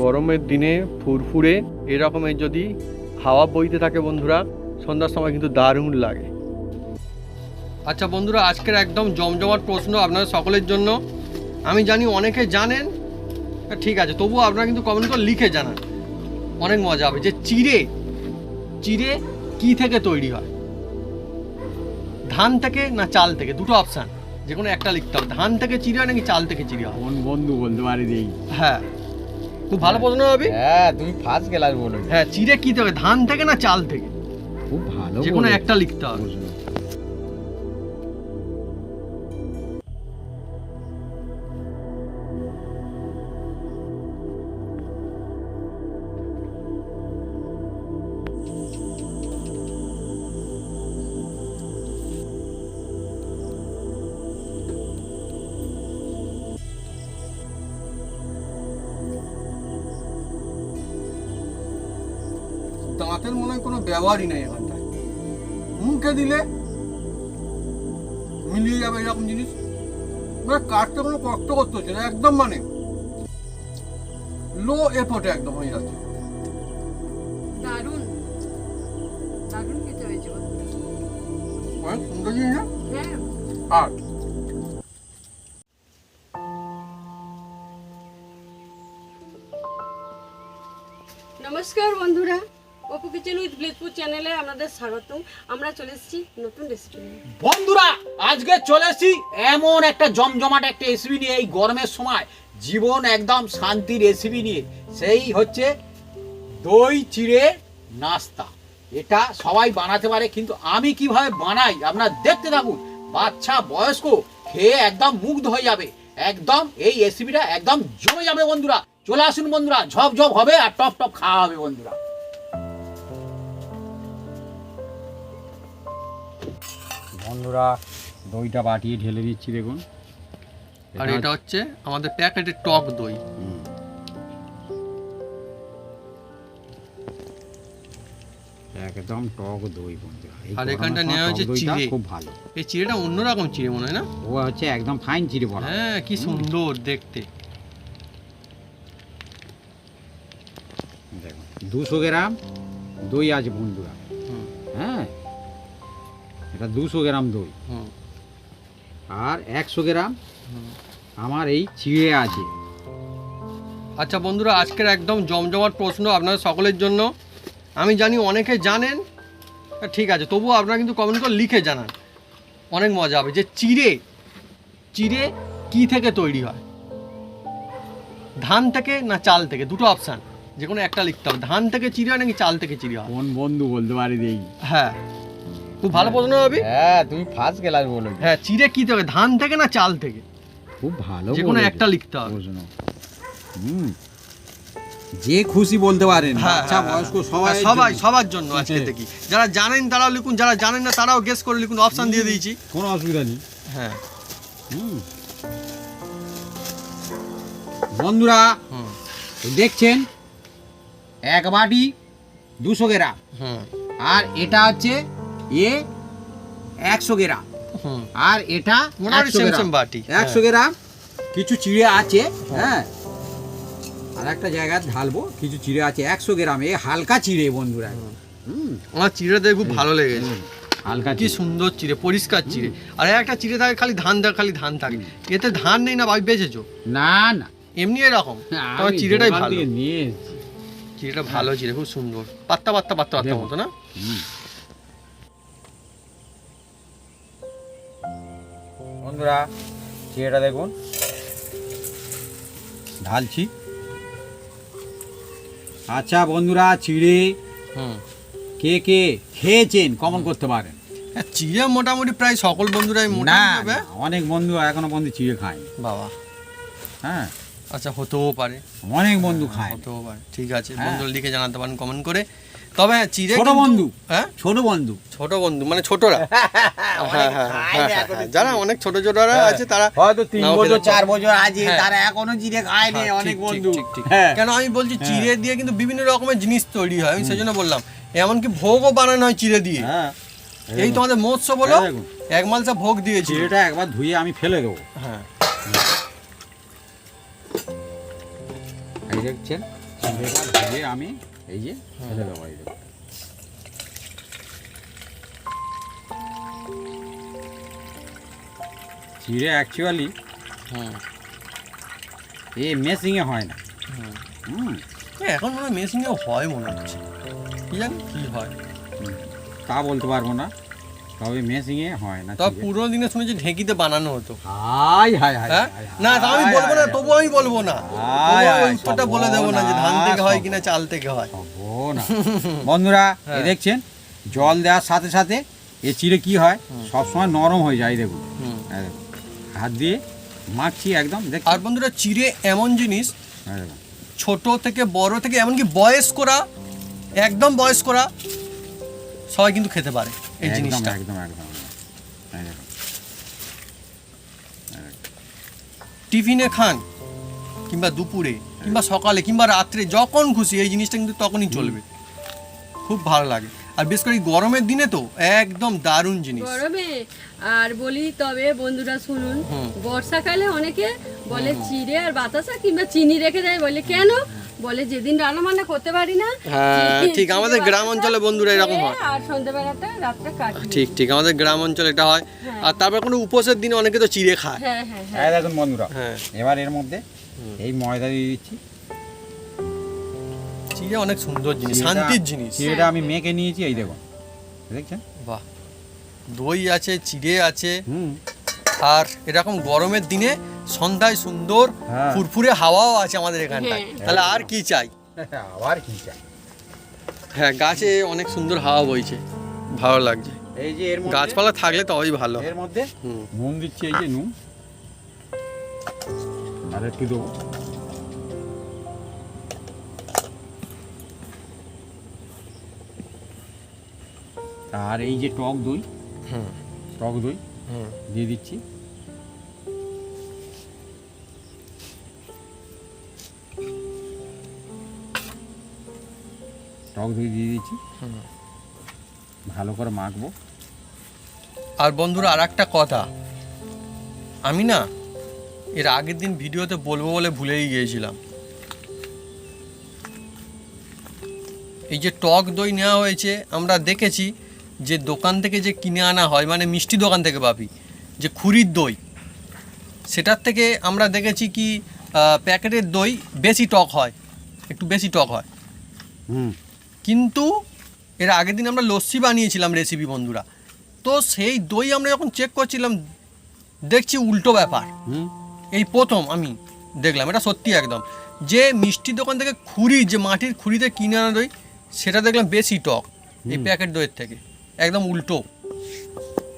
গরমের দিনে ফুরফুরে এরকমের যদি হাওয়া বইতে থাকে বন্ধুরা সন্ধ্যার সময় কিন্তু দারুণ লাগে। আচ্ছা বন্ধুরা আজকের একদম জমজমাট প্রশ্ন আপনাদের সকলের জন্য। আমি জানি অনেকে জানেন ঠিক আছে তবুও আপনারা কিন্তু কমেন্ট করে লিখে জানান। অনেক মজা হবে। যে চিড়ে চিড়ে কি থেকে তৈরি হয়? ধান থেকে না চাল থেকে? দুটো অপশান যে কোনো একটা লিখতে হবে। ধান থেকে চিড়ে হয় নাকি চাল থেকে চিড়ে হয়? বন্ধু বলতে পারি হ্যাঁ। খুব ভালো প্রশ্ন হবে। হ্যাঁ তুমি ফার্স্ট ক্লাস বলো হ্যাঁ চিড়ে কি থেকে? ধান থেকে না চাল থেকে? খুব ভালো যে কোনো একটা লিখতে হবে। ব্যবহারই নেই এখানটায়। মুখে দিলে মিলিয়ে যাবে এরকম জিনিস। মানে কাটতে কোনো কষ্ট করতে হচ্ছে না একদম মানে। লো এফোর্টে একদম হয়ে যাচ্ছে। দারুণ। দারুণ খেতে হয়েছে। অনেক সুন্দর জিনিস না? হ্যাঁ। আর কিচেন উইথ চ্যানেলে আপনাদের স্বাগতম। আমরা চলে এসেছি নতুন রেসিপি বন্ধুরা, আজকে চলে এসেছি এমন একটা জমজমাট একটা রেসিপি নিয়ে, এই গরমের সময়। জীবন একদম শান্তির রেসিপি নিয়ে। সেই হচ্ছে দই চিড়ে নাস্তা। এটা সবাই বানাতে পারে, কিন্তু আমি কীভাবে বানাই, আপনারা দেখতে থাকুন। বাচ্চা, বয়স্ক, খেয়ে একদম মুগ্ধ হয়ে যাবে। একদম এই রেসিপিটা একদম জমে যাবে, বন্ধুরা। চলে আসুন, বন্ধুরা। ঝপ ঝপ হবে আর টপ টপ খাওয়া হবে, বন্ধুরা। বন্ধুরা দইটা বাটিয়ে ঢেলে দিচ্ছি দেখুন। আর এটা হচ্ছে আমাদের প্যাকেটের টক দই। একদম টক দই বন্ধুরা। আর এখানটা নেওয়া দইটা চিড়ে। খুব ভালো। এই চিড়েটা অন্যরকম চিড়ে মনে হয় না? ও হচ্ছে একদম ফাইন চিড়ে বলা হ্যাঁ কি সুন্দর দেখতে। দেখুন দুশো গ্রাম দই আছে বন্ধুরা। হ্যাঁ এটা দুশো গ্রাম দই। আর একশো গ্রাম আমার এই চিড়ে আছে। আচ্ছা বন্ধুরা আজকের একদম জমজমাট প্রশ্ন আপনাদের সকলের জন্য। আমি জানি অনেকে জানেন ঠিক আছে তবুও আপনারা কিন্তু কমেন্ট করে লিখে জানান। অনেক মজা হবে। যে চিড়ে চিড়ে কি থেকে তৈরি হয়? ধান থেকে না চাল থেকে? দুটো অপশান যে কোনো একটা লিখতে হবে। ধান থেকে চিড়ে হয় নাকি চাল থেকে চিড়ে হয়? কোন বন্ধু বলতে পারি দেই? হ্যাঁ। খুব ভালো প্রশ্ন হবে। হ্যাঁ তুমি ফার্স্ট ক্লাস বলো। হ্যাঁ চিড়ে কি থেকে? ধান থেকে না চাল থেকে? খুব ভালো যে কোনো একটা লিখতে হবে। প্রশ্ন হুম। যে খুশি বলতে পারেন বাচ্চা হ্যাঁ, বয়স্ক হ্যাঁ, সবাই সবাই সবার জন্য আজকে থেকে। যারা জানেন তারাও লিখুন যারা জানেন না তারাও গেস করে লিখুন অপশন দিয়ে দিয়েছি। কোনো অসুবিধা নেই। হ্যাঁ। হুম। বন্ধুরা হুম। দেখছেন? এক বাটি দুশো গ্রাম। হুম। আর এটা হচ্ছে এ একশো গ্রাম। আর এটা 100 সেম গ্রাম। একশো কিছু চিড়ে আছে হ্যাঁ। আর একটা জায়গায় ঢালবো কিছু চিড়ে আছে একশো গ্রাম। এ হালকা চিড়ে বন্ধুরা। আমার চিড়ে দেখে খুব ভালো লেগেছে। হালকা কি সুন্দর চিড়ে পরিষ্কার চিড়ে। আর একটা চিড়ে থাকে খালি ধান থাকে খালি ধান থাকে। এতে ধান নেই না ভাই বেঁচেছো? না না। এমনি এরকম? তবে চিড়েটাই ভালো। চিড়েটা ভালো চিড়ে খুব সুন্দর। পাত্তা পাত্তা পাত্তা পাত্তা মতো না? বন্ধুরা চিড়েটা দেখুন। ঢালছি। আচ্ছা বন্ধুরা চিড়ে কে কে খেয়েছেন? কমন করতে পারেন। হ্যাঁ, চিড়ে মোটামুটি প্রায় সকল বন্ধুরাই মোটামুটি অনেক বন্ধু এখনও বন্ধু চিড়ে খায় বাবা। হ্যাঁ। আচ্ছা হতেও পারে। অনেক বন্ধু খায়। হতেও পারে ঠিক আছে। হ্যাঁ। বন্ধুরা লিখে জানাতে পারেন কমেন্ট করে। তবে হ্যাঁ চিড়ে ছোট বন্ধু হ্যাঁ ছোট বন্ধু ছোট বন্ধু মানে ছোটরা হ্যাঁ, হ্যাঁ, হ্যাঁ, হ্যাঁ, হ্যাঁ, যারা অনেক ছোট ছোটরা আছে তারা হয়তো তিন বছর চার বছর আছে হ্যাঁ। তারা এখনও চিড়ে খায়নি হ্যাঁ, অনেক বন্ধু। হ্যাঁ কেন আমি বলছি চিড়ে দিয়ে কিন্তু বিভিন্ন রকমের জিনিস তৈরি হয় আমি সেজন্য বললাম এমনকি ভোগও বানানো হয় চিড়ে দিয়ে হ্যাঁ এই তোমাদের মৎস্য বলো এক মালসা ভোগ দিয়েছি চিড়েটা একবার ধুয়ে আমি ফেলে দেবো হ্যাঁ দেখছেন ধুয়ে আমি এই যে ছেড়ে দেবো এই চিড়ে অ্যাকচুয়ালি হ্যাঁ। এ মেসিংয়ে হয় না। হুম হুম। এ, এখন মনে হয় মেশিনেও হয় মনে হচ্ছে। কি জানি কি হয়। তা বলতে পারব না। তবে মেসিংয়ে হয় না তবে চিড়ে। পুরোনো দিনে শুনেছি ঢেঁকিতে বানানো হতো হাই হাই হাই হ্যাঁ না তা আমি বলব না তবু আমি বলব না হাই, হাই, উত্তরটা বলে দেবো না যে ধান থেকে হয় কিনা চাল থেকে হয় সর্বনাশ। বন্ধুরা এ হ্যাঁ। দেখছেন জল দেওয়ার সাথে সাথে এ চিড়ে কি হয় সবসময় নরম হয়ে যায় দেখুন। হাত দিয়ে মাখছি একদম দেখ আর বন্ধুরা চিড়ে এমন জিনিস দেখুন। ছোট থেকে বড় থেকে এমনকি বয়স্করা একদম বয়স্করা সবাই কিন্তু খেতে পারে এই জিনিসটা। একদম একদম টিফিনে খান কিংবা দুপুরে কিংবা সকালে কিংবা রাত্রে যখন খুশি এই জিনিসটা কিন্তু তখনই চলবে। খুব ভালো লাগে। আর বেশ করে গরমের দিনে তো একদম দারুণ জিনিস। গরমে আর বলি তবে বন্ধুরা শুনুন। বর্ষাকালে অনেকে বলে চিড়ে আর বাতাসা কিংবা চিনি রেখে দেয় বলে। কেন? বলে যেদিন রান্না বান্না করতে পারি না হ্যাঁ, ঠিক, আমাদের গ্রাম অঞ্চলে বন্ধুরা এরকম হয়। আর সন্ধ্যাবেলাটা রাতটা কাটি। ঠিক ঠিক আমাদের গ্রাম অঞ্চলে এটা হয়। হ্যাঁ। আর তারপর কোনো উপোসের দিনে অনেকে তো চিড়ে খায়। হ্যাঁ হ্যাঁ হ্যাঁ। দেখুন বন্ধুরা হ্যাঁ। এবার এর মধ্যে এই ময়দা দিয়ে দিচ্ছি। চিড়ে অনেক সুন্দর জিনিস শান্তির জিনিস। চিড়েটা আমি মেখে নিয়েছি এই দেখুন। দেখছেন? বাহ। দই আছে চিড়ে আছে। হুম। আর এরকম গরমের দিনে সন্ধ্যায় সুন্দর হ্যাঁ। ফুরফুরে হাওয়াও আছে আমাদের এখানটায়। হ্যাঁ। তাহলে আর কি চাই? আবার কি চাই? হ্যাঁ গাছে অনেক সুন্দর হাওয়া বইছে। ভালো লাগছে। এই যে এর মধ্যে গাছপালা থাকলে তবেই ভালো। এর মধ্যে? হুম। নুন দিচ্ছি এই যে নুন। আর একটু দেবো। আর এই যে টক দই। হুম। টক দই হুম। দিয়ে দিচ্ছি। টক দই দিয়ে দিচ্ছি ভালো করে মাখবো। আর বন্ধুরা আর একটা কথা। আমি না এর আগের দিন ভিডিওতে বলব বলে ভুলেই গিয়েছিলাম। এই যে টক দই নেওয়া হয়েছে আমরা দেখেছি যে দোকান থেকে যে কিনে আনা হয় মানে মিষ্টি দোকান থেকে পাবি যে খুরির দই সেটার থেকে আমরা দেখেছি কি প্যাকেটের দই বেশি টক হয় একটু বেশি টক হয়। হুম। কিন্তু এর আগের দিন আমরা লস্যি বানিয়েছিলাম রেসিপি বন্ধুরা। তো সেই দই আমরা যখন চেক করছিলাম দেখছি উল্টো ব্যাপার। হুম। এই প্রথম আমি দেখলাম এটা সত্যি একদম। যে মিষ্টি দোকান থেকে খুরি যে মাটির খুরিতে কিনে আনা দই সেটা দেখলাম বেশি টক এই প্যাকেট দইয়ের থেকে। একদম উল্টো।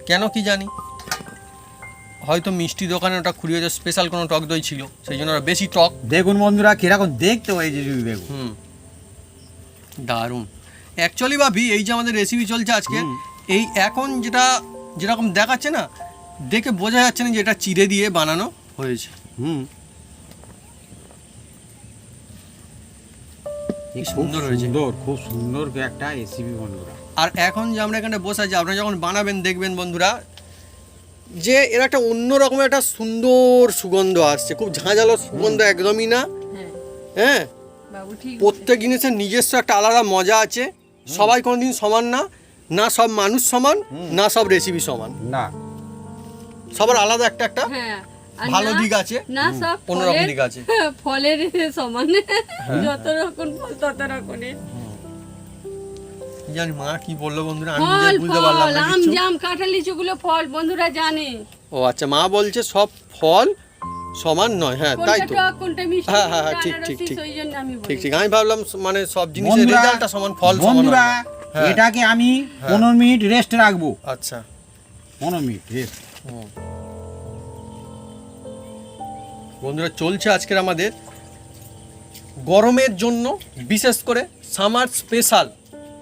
কেন কি জানি? হয়তো মিষ্টি দোকানে ওটা হয়তো স্পেশাল কোনো টক দই ছিল সেই জন্য বেশি টক। দেখুন বন্ধুরা কীরকম দেখতে হয়েছে যদি দেখুন হুম। দারুণ। অ্যাকচুয়ালি ভাবি এই যে আমাদের রেসিপি চলছে আজকে এই এখন যেটা যেরকম দেখাচ্ছে না দেখে বোঝা যাচ্ছে না যে এটা চিড়ে দিয়ে বানানো হয়েছে। হুম। সুন্দর হয়েছে। সুন্দর খুব সুন্দর একটা রেসিপি বন্ধুরা। আর এখন যে আমরা এখানে বসে আছি আপনারা যখন বানাবেন দেখবেন বন্ধুরা যে এর একটা অন্য রকমের একটা সুন্দর সুগন্ধ আসছে। খুব ঝাঁঝালো সুগন্ধ একদমই না। হ্যাঁ। হ্যাঁ? প্রত্যেক জিনিসের নিজস্ব একটা আলাদা মজা আছে। সবাই কোনোদিন সমান না। না সব মানুষ সমান না সব রেসিপি সমান। না। সবার আলাদা একটা একটা হ্যাঁ ভালো দিক আছে। না সব অন্যরকম দিক আছে। ফলের সমান। যত রকম ফল তত রকমের জানি মা কি বলল বন্ধুরা আমি নিজে বুঝতে পারলাম না আম জাম কাঁঠাল লিচুগুলো ফল বন্ধুরা জানে। ও আচ্ছা মা বলছে সব ফল সমান নয় হ্যাঁ তাই তো। হ্যাঁ, হ্যাঁ, হ্যাঁ, ঠিক, ঠিক, ঠিক। সেই জন্য আমি ঠিক ঠিক আমি ভাবলাম মানে সব জিনিসের রেজাল্টটা সমান ফল সমান বন্ধুরা হয়। হ্যাঁ। এটাকে আমি পনেরো মিনিট রেস্ট রাখব। আচ্ছা। পনেরো মিনিট রেস্ট বন্ধুরা চলছে আজকের আমাদের গরমের জন্য বিশেষ করে সামার স্পেশাল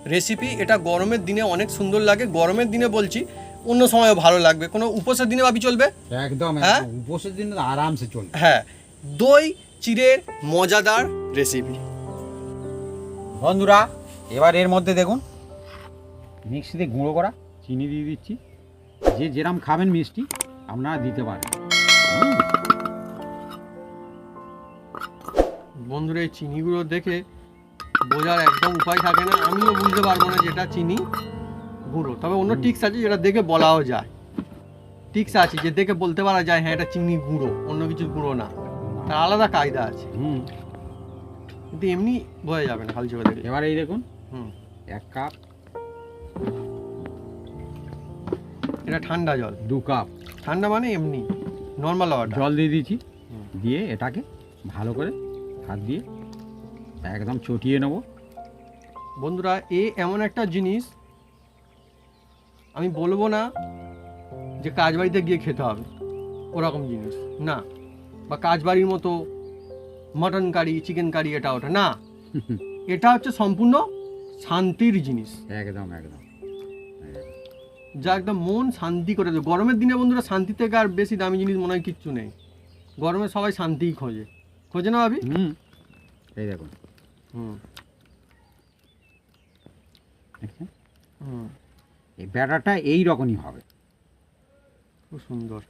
রেসিপি এটা গরমের দিনে অনেক সুন্দর লাগে। গরমের দিনে বলছি অন্য সময়ও ভালো লাগবে। কোনো উপোসের দিনে ভাবি চলবে? একদম হ্যাঁ? উপোসের দিন আরামসে চলবে। হ্যাঁ। দই চিড়ের মজাদার রেসিপি বন্ধুরা এবার এর মধ্যে দেখুন। মিক্সিতে গুঁড়ো করা চিনি দিয়ে দিচ্ছি। যে যেরাম খাবেন মিষ্টি আপনারা দিতে পারেন। বন্ধুরা এই চিনিগুলো দেখে বোঝার একদম উপায় থাকে না। আমিও বুঝতে পারব না যেটা চিনি। গুঁড়ো তবে অন্য টিক্স আছে যেটা দেখে বলাও যায়। টিক্স আছে যে দেখে বলতে পারা যায় হ্যাঁ এটা চিনি গুঁড়ো অন্য কিছু গুঁড়ো না। তার আলাদা কায়দা আছে। হুম। কিন্তু এমনি বোঝা যাবে না খালি চোখে দেখে এবার এই দেখুন। হুম। এক কাপ। এটা ঠান্ডা জল। দু কাপ। ঠান্ডা মানে এমনি নর্মাল ওয়াটার জল দিয়ে দিয়েছি। দিয়ে এটাকে ভালো করে হাত দিয়ে একদম চটিয়ে নেব। বন্ধুরা এ এমন একটা জিনিস আমি বলব না যে কাজ বাড়িতে গিয়ে খেতে হবে ওরকম জিনিস। না। বা কাজ বাড়ির মতো মটন কারি চিকেন কারি এটা ওটা। না। এটা হচ্ছে সম্পূর্ণ শান্তির জিনিস। একদম একদম। যা একদম মন শান্তি করে দেবে। গরমের দিনে বন্ধুরা শান্তি থেকে আর বেশি দামি জিনিস মনে হয় কিচ্ছু নেই। গরমে সবাই শান্তিই খোঁজে। খোঁজে না ভাবি? হুম। এই দেখুন। হুম। হুম। এই ব্যাটারটা এই রকমই হবে। খুব সুন্দর।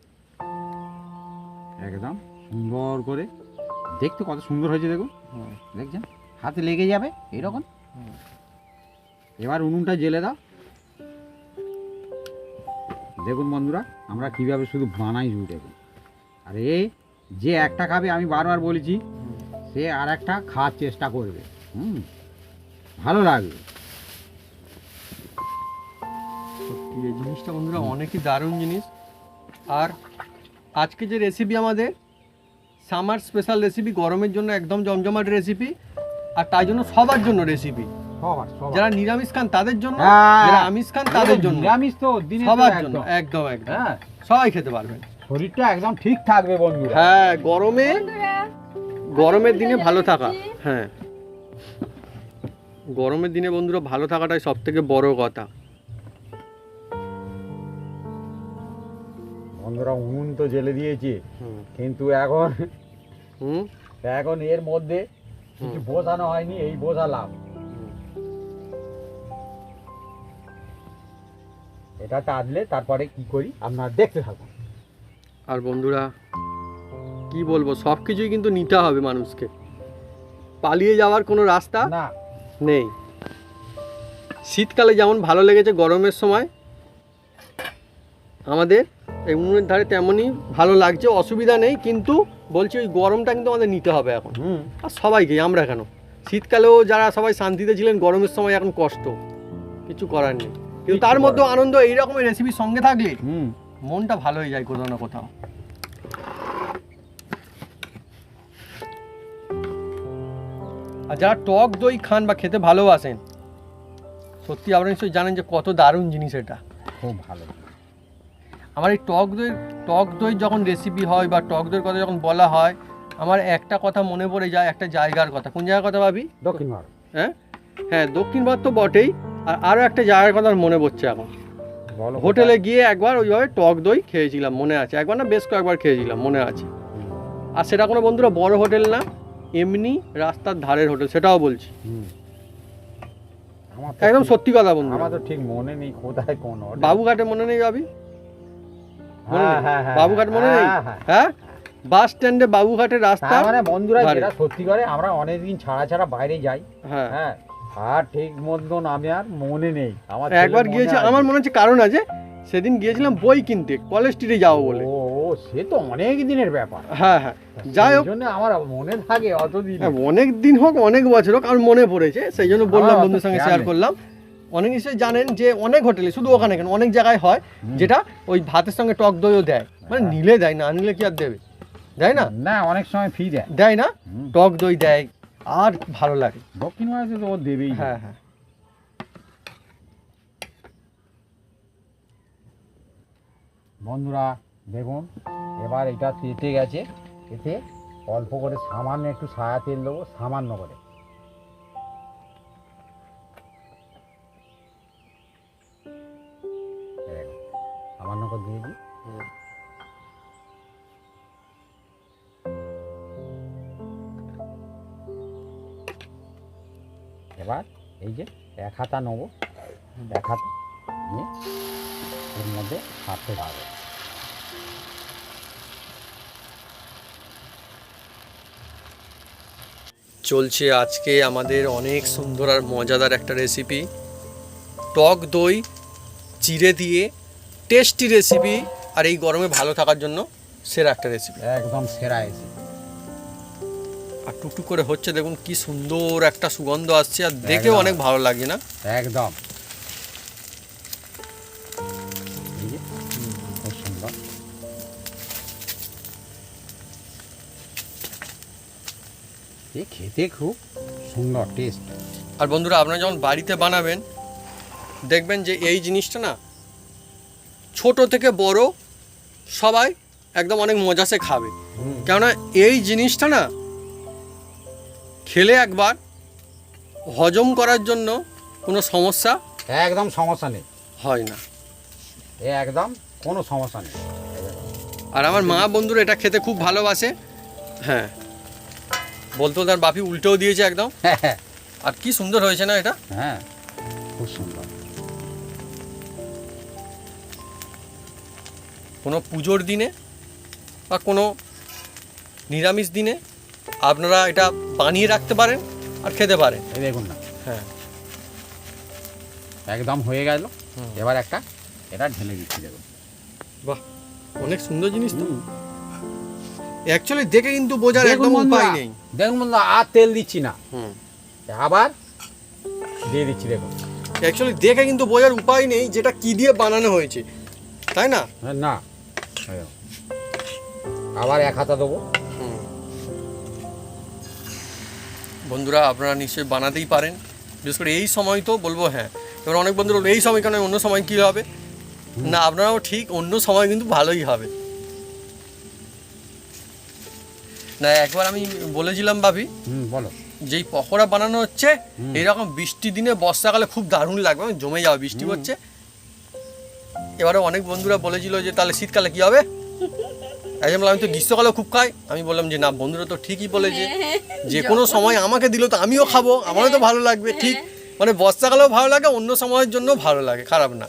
একদম সুন্দর করে। দেখতে কত সুন্দর হয়েছে দেখুন। দেখছেন? হাতে লেগে যাবে এইরকম। হুম। এবার উনুনটা জেলে দাও। দেখুন বন্ধুরা আমরা কীভাবে শুধু বানাই শুধু দেখুন। আর এ যে একটা খাবে আমি বারবার বলেছি সে আর একটা খাওয়ার চেষ্টা করবে। হুম ভালো লাগবে। এই জিনিসটা বন্ধুরা অনেকই দারুণ জিনিস। আর আজকে যে রেসিপি আমাদের সামার স্পেশাল রেসিপি গরমের জন্য একদম জমজমাট রেসিপি আর তাই জন্য সবার জন্য রেসিপি যারা নিরামিষ খান তাদের জন্য হ্যাঁ। যারা আমিষ খান তাদের জন্য। নিরামিষ তো সবার জন্য একদম। একদম হ্যাঁ। সবাই খেতে পারবেন। শরীরটা একদম ঠিক থাকবে বন্ধুরা। হ্যাঁ গরমে গরমের দিনে ভালো থাকা। হ্যাঁ। গরমের দিনে বন্ধুরা ভালো থাকাটাই সব থেকে বড় কথা। বন্ধুরা উনুন তো জেলে দিয়েছে। কিন্তু এখন এখন এর মধ্যে কিছু বোঝানো হয়নি এই বোঝালাম। এটা টানলে তারপরে কি করি আপনারা দেখতে থাকুন। আর বন্ধুরা কি বলব সব কিছুই কিন্তু নিতে হবে মানুষকে। পালিয়ে যাওয়ার কোনো রাস্তা না। নেই। শীতকালে যেমন ভালো লেগেছে গরমের সময় আমাদের এই উনুনের ধারে তেমনই ভালো লাগছে অসুবিধা নেই কিন্তু বলছি ওই গরমটা কিন্তু আমাদের নিতে হবে এখন। হুম। আর সবাইকে আমরা কেন? শীতকালেও যারা সবাই শান্তিতে ছিলেন গরমের সময় এখন কষ্ট। কিছু করার নেই। কিন্তু তার মধ্যেও আনন্দ এই রকমের রেসিপির সঙ্গে থাকলে হুম। মনটা ভালো হয়ে যায় কোথাও না কোথাও। আর যারা টক দই খান বা খেতে ভালোবাসেন সত্যি আপনারা নিশ্চয়ই জানেন যে কত দারুণ জিনিস এটা। খুব ভালো। আমার এই টক দই টক দই যখন রেসিপি হয় বা টক দইয়ের কথা যখন বলা হয় আমার একটা কথা মনে পড়ে যায় একটা জায়গার কথা। কোন জায়গার কথা ভাবি? দক্ষিণ ভারত। হ্যাঁ? হ্যাঁ দক্ষিণ ভারত তো বটেই আর আরও একটা জায়গার কথা মনে পড়ছে এখন। হোটেলে গিয়ে একবার ওইভাবে টক দই খেয়েছিলাম মনে আছে। একবার না বেশ কয়েকবার খেয়েছিলাম মনে আছে। আর সেটা কোনো বন্ধুরা বড় হোটেল না এমনি রাস্তার ধারের হোটেল সেটাও বলছি। একদম সত্যি কথা বন্ধু আমার তো ঠিক মনে নেই কোথায় কোন বাবুঘাটে মনে নেই ভাবি? বাবুঘাট মনে নেই? হ্যাঁ, হ্যাঁ। হ্যাঁ? বাস স্ট্যান্ডে বাবুঘাটের রাস্তা? মানে বন্ধুরা যেটা সত্যি করে আমরা অনেকদিন ছাড়া ছাড়া বাইরে যাই। হ্যাঁ। হ্যাঁ আর ঠিক মতন আমি আর মনে নেই। আমার একবার গিয়েছি আমার মনে হচ্ছে কারণ আছে সেদিন গিয়েছিলাম বই কিনতে কলেজ স্ট্রিটে যাব বলে। ও সে তো অনেক দিনের ব্যাপার। হ্যাঁ হ্যাঁ। যাই হোক। আমার মনে থাকে অতদিন। হ্যাঁ, অনেক দিন হোক অনেক বছর হোক আমার মনে পড়েছে সেই জন্য বললাম বন্ধুর সঙ্গে শেয়ার করলাম। অনেক নিশ্চয়ই জানেন যে অনেক হোটেলে শুধু ওখানে কেন অনেক জায়গায় হয় যেটা ওই ভাতের সঙ্গে টক দইও দেয়। মানে হ্যাঁ। নিলে দেয় না নিলে কি আর দেবে? দেয় না? না অনেক সময় ফি দেয়। দেয় না? টক দই দেয় আর ভালো লাগে। দক্ষিণ ভারতে তো ও দেবেই। হ্যাঁ হ্যাঁ। বন্ধুরা দেখুন এবার এটা তেতে গেছে এতে অল্প করে সামান্য একটু সায়া তেল দেবো সামান্য করে। সামান্য করে দিয়ে দিই। এবার এই যে এক হাতা নেব। এক হাতা নিয়ে এর মধ্যে হাতে পারবে চলছে আজকে আমাদের অনেক সুন্দর আর মজাদার একটা রেসিপি টক দই, চিড়ে দিয়ে টেস্টি রেসিপি আর এই গরমে ভালো থাকার জন্য সেরা একটা রেসিপি একদম সেরা এসে আর টুকটুক করে হচ্ছে দেখুন কি সুন্দর একটা সুগন্ধ আসছে আর দেখেও অনেক ভালো লাগছে না? একদম। এ খেতে খুব সুন্দর টেস্ট আর বন্ধুরা আপনারা যখন বাড়িতে বানাবেন দেখবেন যে এই জিনিসটা না ছোট থেকে বড় সবাই একদম অনেক মজাসে খাবে। কেননা এই জিনিসটা না খেলে একবার হজম করার জন্য কোনো সমস্যা একদম সমস্যা নেই। হয় না। এ একদম কোনো সমস্যা নেই। আর আমার মা বন্ধুরা এটা খেতে খুব ভালোবাসে। হ্যাঁ। বলতো তার বাপি উল্টেও দিয়েছে একদম। আর কি সুন্দর হয়েছে না এটা? হ্যাঁ খুব সুন্দর। কোনো পুজোর দিনে বা কোনো নিরামিষ দিনে আপনারা এটা বানিয়ে রাখতে পারেন আর খেতে পারেন। এই দেখুন না। হ্যাঁ। একদম হয়ে গেল। এবার একটা এটা ঢেলে দিচ্ছি দেখুন। বাহ অনেক সুন্দর জিনিস তো। অ্যাকচুয়ালি দেখে কিন্তু বোঝার একদম উপায় নেই। দেখুন বন্ধুরা আর তেল দিচ্ছি না। হুম। আবার দিয়ে দিচ্ছি দেখুন। অ্যাকচুয়ালি দেখে কিন্তু বোঝার উপায় নেই যেটা কি দিয়ে বানানো হয়েছে। তাই না? না। আবার এক হাতা দেবো? বন্ধুরা আপনারা নিশ্চয়ই বানাতেই পারেন। বিশেষ করে এই সময় তো বলব হ্যাঁ। এবার অনেক বন্ধুরা বলবে, এই সময় কেন অন্য সময় কী হবে? না আপনারাও ঠিক অন্য সময় কিন্তু ভালোই হবে। না একবার আমি বলেছিলাম ভাবি বলো। যেই পকোড়া বানানো হচ্ছে এরকম বৃষ্টি দিনে বর্ষাকালে খুব দারুণ লাগবে। জমে যাবে বৃষ্টি হচ্ছে। এবারে অনেক বন্ধুরা বলেছিল যে তাহলে শীতকালে কি হবে? আমি বললাম আমি তো গ্রীষ্মকালে খুব খাই। আমি বললাম যে না বন্ধুরা তো ঠিকই বলেছে। যে কোনো সময় আমাকে দিল তো আমিও খাব আমারও তো ভালো লাগবে ঠিক? মানে বর্ষাকালেও ভালো লাগে অন্য সময়ের জন্য ভালো লাগে খারাপ না।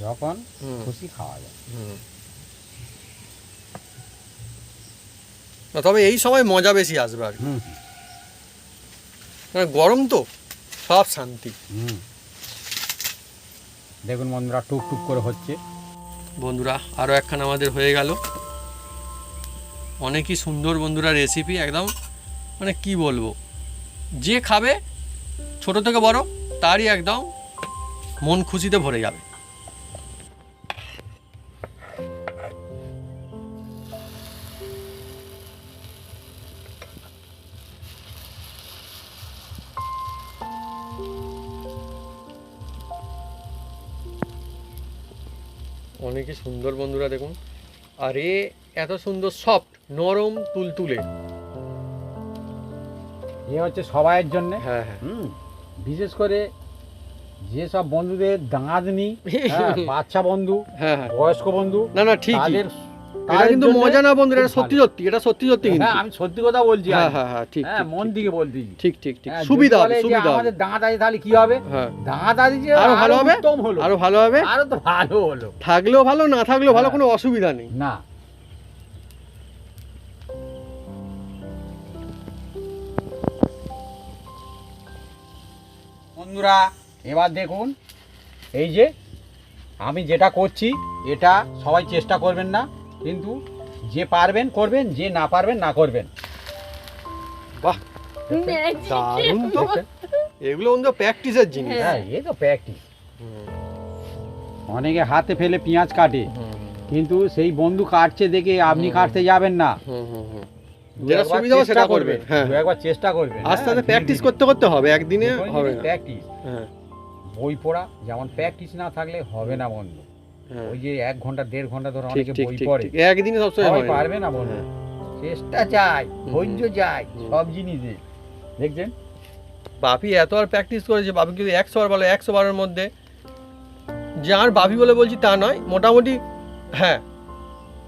যখন হুম। খুশি খাওয়া যায়। না, তবে এই সময় মজা বেশি আসবে আর কি। মানে গরম তো। সব শান্তি। হুম। দেখুন বন্ধুরা টুক টুক করে হচ্ছে। বন্ধুরা আরও একখান আমাদের হয়ে গেল। অনেকই সুন্দর বন্ধুরা রেসিপি একদম মানে কি বলব? যে খাবে ছোট থেকে বড় তারই একদম মন খুশিতে ভরে যাবে। অনেকই সুন্দর বন্ধুরা দেখুন। আরে এত সুন্দর সফট নরম তুলতুলে। এ হচ্ছে সবাইয়ের জন্য। হ্যাঁ হ্যাঁ। বিশেষ করে যেসব বন্ধুদের দাঁত নি হ্যাঁ, বাচ্চা বন্ধু হ্যাঁ হ্যাঁ। বয়স্ক বন্ধু না না ঠিক তাদের এটা তাদের কিন্তু জন্যে মজা না বন্ধুরা এটা সত্যি সত্যি এটা সত্যি সত্যি কিন্তু। হ্যাঁ আমি সত্যি কথা বলছি হ্যাঁ হ্যাঁ হ্যাঁ ঠিক হ্যাঁ মন দিকে বলছি ঠিক ঠিক ঠিক। হ্যাঁ, সুবিধা হবে সুবিধা আমাদের দাঁত আছে তাহলে কি হবে? হ্যাঁ। দাঁত আছে যে আরও ভালো হবে? আরও ভালো হবে? আরও তো ভালো হলো। থাকলেও ভালো না থাকলেও ভালো হ্যাঁ। কোনো অসুবিধা নেই। না। বন্ধুরা এবার দেখুন এই যে আমি যেটা করছি এটা সবাই চেষ্টা করবেন না। কিন্তু যে পারবেন করবেন যে না পারবেন না করবেন। বাহ দারুণ তো এগুলো প্র্যাকটিসের জিনিস। হ্যাঁ। এই তো প্র্যাকটিস অনেকে হাতে ফেলে পেঁয়াজ কাটে কিন্তু সেই বন্ধু কাটছে দেখে আপনি কাটতে যাবেন না। যেটা সুবিধা হবে সেটা করবেন, হ্যাঁ। একবার চেষ্টা করবেন। আস্তে আস্তে প্র্যাকটিস করতে করতে হবে একদিনে হবে প্র্যাকটিস হ্যাঁ। বই পড়া যেমন প্র্যাকটিস না থাকলে হবে না বন্ধু। হ্যাঁ ওই যে এক ঘণ্টা দেড় ঘণ্টা ধরে অনেকে বই পড়ে। একদিনে সবসময় হয়। পারবে না বন্ধু। হ্যাঁ। চেষ্টা চাই ধৈর্য চাই সব জিনিসে। দেখছেন? বাপি এত আর প্র্যাকটিস করেছে বাপি কিন্তু একশো বার বলে একশো বারের মধ্যে। যে আর বাপি বলে বলছি তা নয় মোটামুটি হ্যাঁ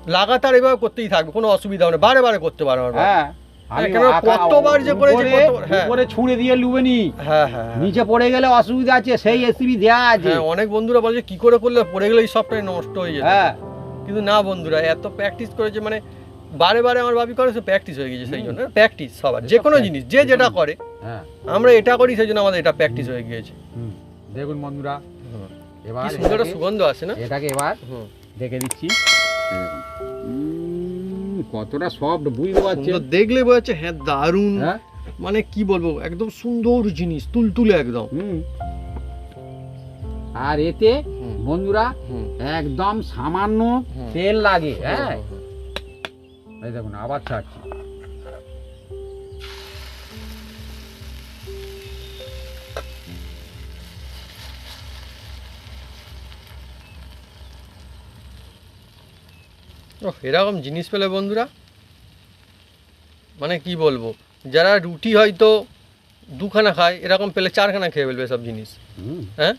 লাগাতার এভাবে করতেই থাকবে কোনো অসুবিধা হবে না। বারে বারে করতে পারো হ্যাঁ। কতবার যে করেছে, উপরে- কতবার- হ্যাঁ। ছুঁড়ে দিয়ে লুবেনি। হ্যাঁ হ্যাঁ হ্যাঁ। নিচে পড়ে গেলে অসুবিধা আছে সেই এসিবি দেয়া আছে। হ্যাঁ অনেক বন্ধুরা বলে কি করে করলে পড়ে গেলে এই সবটাই নষ্ট হয়ে হ্যাঁ। কিন্তু না বন্ধুরা এত প্র্যাকটিস করেছে মানে বারে বারে আমার ভাবি করে সে প্র্যাকটিস হয়ে গেছে সেই জন্য। প্র্যাকটিস সবার যে কোনো জিনিস যে যেটা করে। হ্যাঁ। আমরা এটা করি সেই জন্য আমাদের এটা প্র্যাকটিস হয়ে গিয়েছে। দেখুন বন্ধুরা এবার সুন্দর সুগন্ধ আছে না? এটাকে এবার দেখে দিচ্ছি। কতটা সফট বুঝতে পারছেন দেখলে বোঝাচ্ছে হ্যাঁ দারুণ। হ্যাঁ। মানে কি বলব একদম সুন্দর জিনিস তুলতুলে একদম। আর এতে বন্ধুরা একদম সামান্য তেল লাগে হ্যাঁ। এই দেখুন আবার ছাড়ছি। ওহ, এরকম জিনিস পেলে বন্ধুরা? মানে কি বলব? যারা রুটি হয়তো দুখানা খায় এরকম পেলে চারখানা খেয়ে ফেলবে সব জিনিস। হ্যাঁ?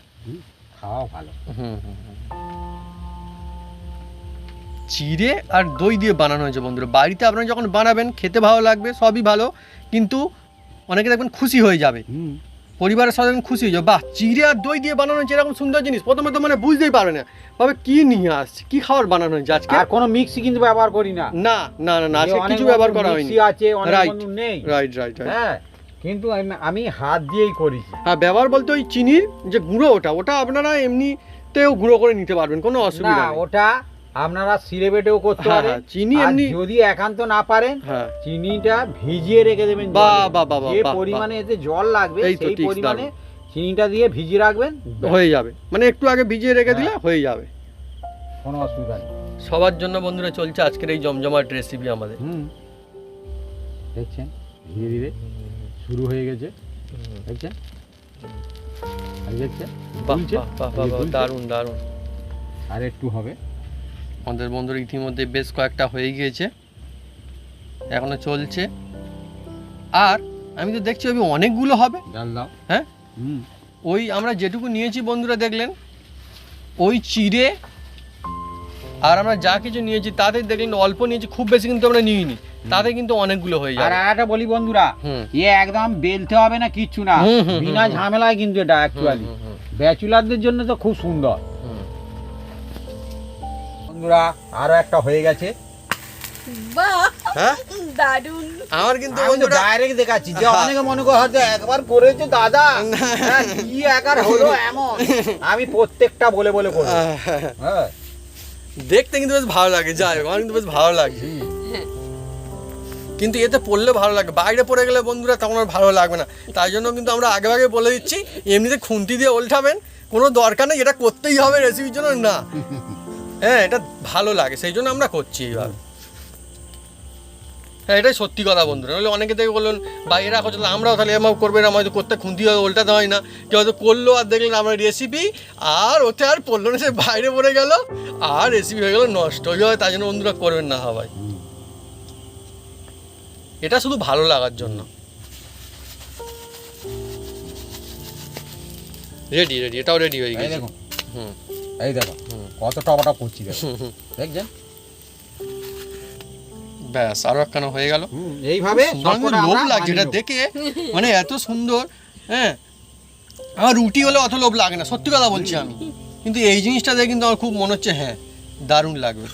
খাওয়া ভালো। হুম হুম, হুম। চিড়ে আর দই দিয়ে বানানো হয়েছে বন্ধুরা। বাড়িতে আপনারা যখন বানাবেন খেতে ভালো লাগবে সবই ভালো কিন্তু অনেকে দেখবেন খুশি হয়ে যাবে। পরিবারের সবাই খুশি হয়ে বাহ চিড়ে আর দই দিয়ে বানানো হয়েছে এরকম সুন্দর জিনিস। প্রথমে তো মানে বুঝতেই পারবে না। তবে কি নিয়ে আসছে? কি খাবার বানানো হয়েছে আজকে? আর কোনো মিক্সি কিন্তু ব্যবহার করি না। না না না না আজকে কিছু ব্যবহার করা হয়নি। আছে অনেক নেই। রাইট রাইট রাইট হ্যাঁ কিন্তু আমি- আমি হাত দিয়েই করেছি হ্যাঁ ব্যবহার বলতে ওই চিনির যে গুঁড়ো ওটা ওটা আপনারা এমনিতেও গুঁড়ো করে নিতে পারবেন কোনো অসুবিধা ওটা আপনারা সিরে বেটেও করতে হ্যাঁ, পারেন। চিনি এমনি যদি একান্ত না পারেন হ্যাঁ। চিনিটা ভিজিয়ে রেখে দেবেন যে পরিমাণে এতে জল লাগবে সেই পরিমাণে চিনিটা দিয়ে ভিজিয়ে রাখবেন। হয়ে যাবে। মানে একটু আগে ভিজিয়ে রেখে দিলে হ্যাঁ। হয়ে যাবে। কোনো অসুবিধা নেই। সবার জন্য বন্ধুরা চলছে আজকের এই জমজমাট রেসিপি আমাদের। হুম। দেখছেন? ধীরে ধীরে শুরু হয়ে গেছে। দেখছেন? দেখছেন? দারুণ দারুণ। আর একটু হবে। আমাদের বন্ধুর ইতিমধ্যে বেশ কয়েকটা হয়ে গিয়েছে। এখনও চলছে। আর আমি তো দেখছি ওই অনেকগুলো হবে। হ্যাঁ? ওই আমরা যেটুকু নিয়েছি বন্ধুরা দেখলেন ওই চিড়ে আর আমরা যা কিছু নিয়েছি তাতে দেখলেন অল্প নিয়েছি খুব বেশি কিন্তু আমরা নিইনি। তাতে কিন্তু অনেকগুলো হয়ে যায় আর একটা বলি বন্ধুরা এ একদম বেলতে হবে না কিচ্ছু না। বিনা। ঝামেলায় কিন্তু এটা অ্যাকচুয়ালি ব্যাচুলারদের জন্য তো খুব সুন্দর। বন্ধুরা আরও একটা হয়ে গেছে। হ্যাঁ? দারুণ। আমার কিন্তু আমি ডাইরেক্ট দেখাচ্ছি যে অনেকে মনে করে হয়তো একবার করেছে দাদা। হ্যাঁ, কি একার হলো এমন? আমি প্রত্যেকটা বলে বলে করি হ্যাঁ। দেখতে কিন্তু বেশ ভালো লাগে যাই হোক, আমার কিন্তু বেশ ভালো লাগে। কিন্তু এতে পড়লে ভালো লাগে বাইরে পড়ে গেলে বন্ধুরা তখন আর ভালো লাগবে না। তাই জন্য কিন্তু আমরা আগে আগে বলে দিচ্ছি এমনিতে খুন্তি দিয়ে উল্টাবেন কোনো দরকার নেই এটা করতেই হবে রেসিপির জন্য না। হ্যাঁ এটা ভালো লাগে সেই জন্য আমরা করছি এইভাবে হ্যাঁ এটাই সত্যি কথা বন্ধুরা। নাহলে অনেকে থেকে বললেন বা এরা করছে আমরাও তাহলে এমন করবে না হয়তো করতে খুন্তি হয় উল্টাতে হয় না। কেউ হয়তো করল আর দেখলেন আমরা রেসিপি আর ওতে আর পড়ল না সে বাইরে পড়ে গেল আর রেসিপি হয়ে গেলো নষ্ট। হয়ে যাবে তাই জন্য বন্ধুরা করবেন না সবাই এটা শুধু ভালো লাগার জন্য। রেডি রেডি এটাও রেডি হয়ে গেছে। হুম। এই দেখো। হুম। কত টপাটা করছি। দেখছেন? ব্যাস আরও একখানা হয়ে গেল। এইভাবে লোভ লাগছে এটা দেখে। মানে এত সুন্দর হ্যাঁ? আমার রুটি হলে অত লোভ লাগে না সত্যি কথা বলছি আমি। কিন্তু এই জিনিসটা দেখে কিন্তু আমার খুব মনে হচ্ছে হ্যাঁ দারুণ লাগবে।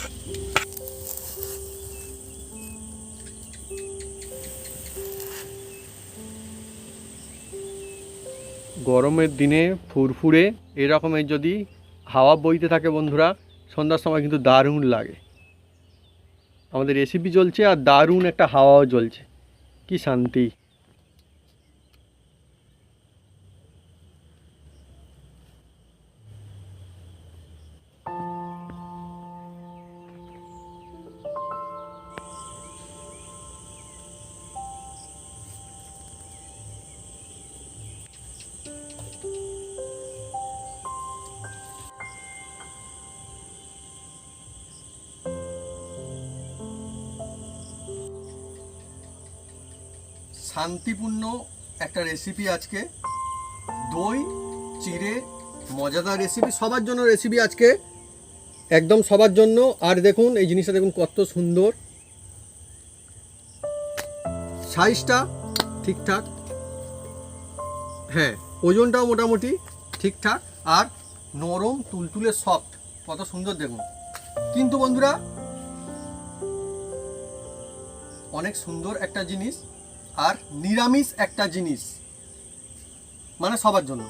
গরমের দিনে ফুরফুরে এরকমের যদি হাওয়া বইতে থাকে বন্ধুরা, সন্ধ্যার সময় কিন্তু দারুণ লাগে। আমাদের রেসিপি চলছে আর দারুণ একটা হাওয়াও জ্বলছে কি শান্তি। শান্তিপূর্ণ একটা রেসিপি আজকে। দই, চিড়ে, মজাদার রেসিপি সবার জন্য রেসিপি আজকে। একদম সবার জন্য। আর দেখুন, এই জিনিসটা দেখুন কত সুন্দর। সাইজটা ঠিকঠাক। হ্যাঁ ওজনটাও মোটামুটি ঠিকঠাক। আর নরম, তুলতুলে সফট কত সুন্দর দেখুন। কিন্তু বন্ধুরা, অনেক সুন্দর একটা জিনিস। আর নিরামিষ একটা জিনিস। মানে সবার জন্য।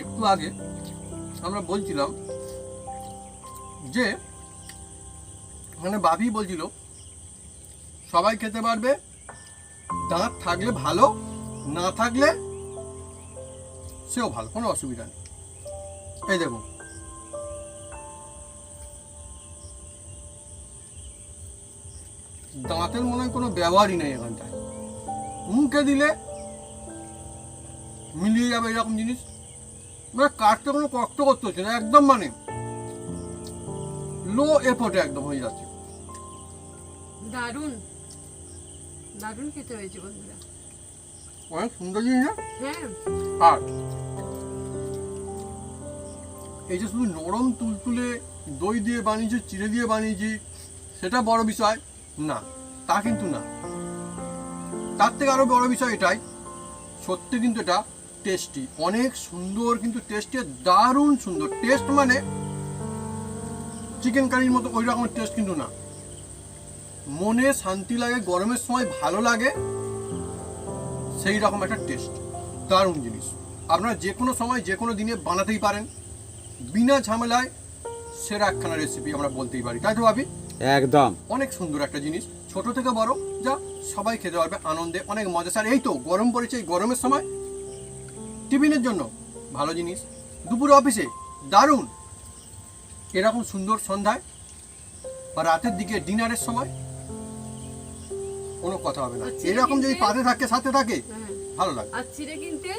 একটু আগে আমরা বলছিলাম যে মানে বাবি বলছিল, সবাই খেতে পারবে, দাঁত থাকলে ভালো, না থাকলে সেও ভালো, কোনো অসুবিধা নেই। এই দেখুন দাঁতের মনে হয় কোনো ব্যবহারই নেই এখানটায়। মুখে দিলে মিলিয়ে যাবে এরকম জিনিস। মানে কাটতে কোনো কষ্ট করতে হচ্ছে না একদম মানে লো এফোর্টে একদম হয়ে যাচ্ছে। দারুণ। দারুণ খেতে হয়েছে বন্ধুরা। অনেক সুন্দর জিনিস না? হ্যাঁ। আর এই যে শুধু নরম তুলতুলে দই দিয়ে বানিয়েছি, চিড়ে দিয়ে বানিয়েছি, সেটা বড় বিষয় না, তা কিন্তু না। তার থেকে আরও বড় বিষয় এটাই, সত্যি কিন্তু এটা টেস্টি অনেক সুন্দর কিন্তু টেস্টে দারুণ সুন্দর। টেস্ট মানে চিকেন কারির মতো ওই রকমের টেস্ট কিন্তু না। মনে শান্তি লাগে, গরমের সময় ভালো লাগে, সেই রকম একটা টেস্ট দারুণ জিনিস। আপনারা যে কোনো সময় যে কোনো দিনে বানাতেই পারেন। বিনা ঝামেলায় সেরা একখানা রেসিপি আমরা বলতেই পারি। তাই তো ভাবি? একদম। অনেক সুন্দর একটা জিনিস ছোট থেকে বড় যা সবাই খেতে পারবে আনন্দে অনেক মজা। আর এই তো গরম পড়েছে এই গরমের সময় টিফিনের জন্য ভালো জিনিস। দুপুরে অফিসে দারুণ। এরকম সুন্দর সন্ধ্যায় বা রাতের দিকে ডিনারের সময় কোনো কথা হবে না। এরকম যদি পাতে থাকে সাথে থাকে হ্যাঁ। ভালো লাগে। আর চিড়ে কিনতে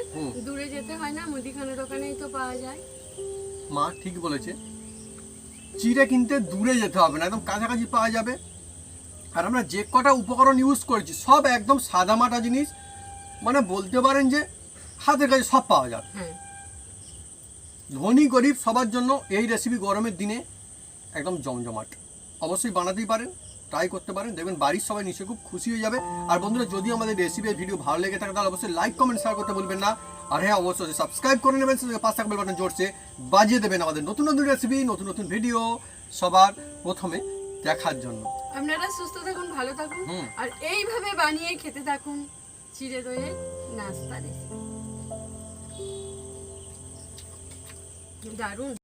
দূরে যেতে হয় না মুদিখানা দোকানেই তো পাওয়া যায়। মা ঠিক বলেছে চিড়ে কিনতে দূরে যেতে হবে না একদম কাছাকাছি পাওয়া যাবে। আর আমরা যে কটা উপকরণ ইউজ করেছি সব একদম সাদামাটা জিনিস মানে বলতে পারেন যে হাতের কাছে সব পাওয়া যাবে। ধনী গরিব সবার জন্য এই রেসিপি গরমের দিনে একদম জমজমাট। অবশ্যই বানাতেই পারেন। ট্রাই করতে পারেন। দেখবেন বাড়ির সবাই নিশ্চয়ই খুব খুশি হয়ে যাবে। আর বন্ধুরা যদি আমাদের রেসিপির ভিডিও ভালো লেগে থাকে তাহলে অবশ্যই লাইক কমেন্ট শেয়ার করতে ভুলবেন না। আর হ্যাঁ অবশ্যই সাবস্ক্রাইব করে নেবেন সেটাকে পাঁচ থাকবে বাটন জোরছে বাজিয়ে দেবেন আমাদের নতুন নতুন রেসিপি নতুন নতুন ভিডিও সবার প্রথমে দেখার জন্য। আপনারা সুস্থ থাকুন ভালো থাকুন আর এইভাবে বানিয়ে খেতে থাকুন চিড়ে দইয়ের নাস্তা রেসিপি দারুণ।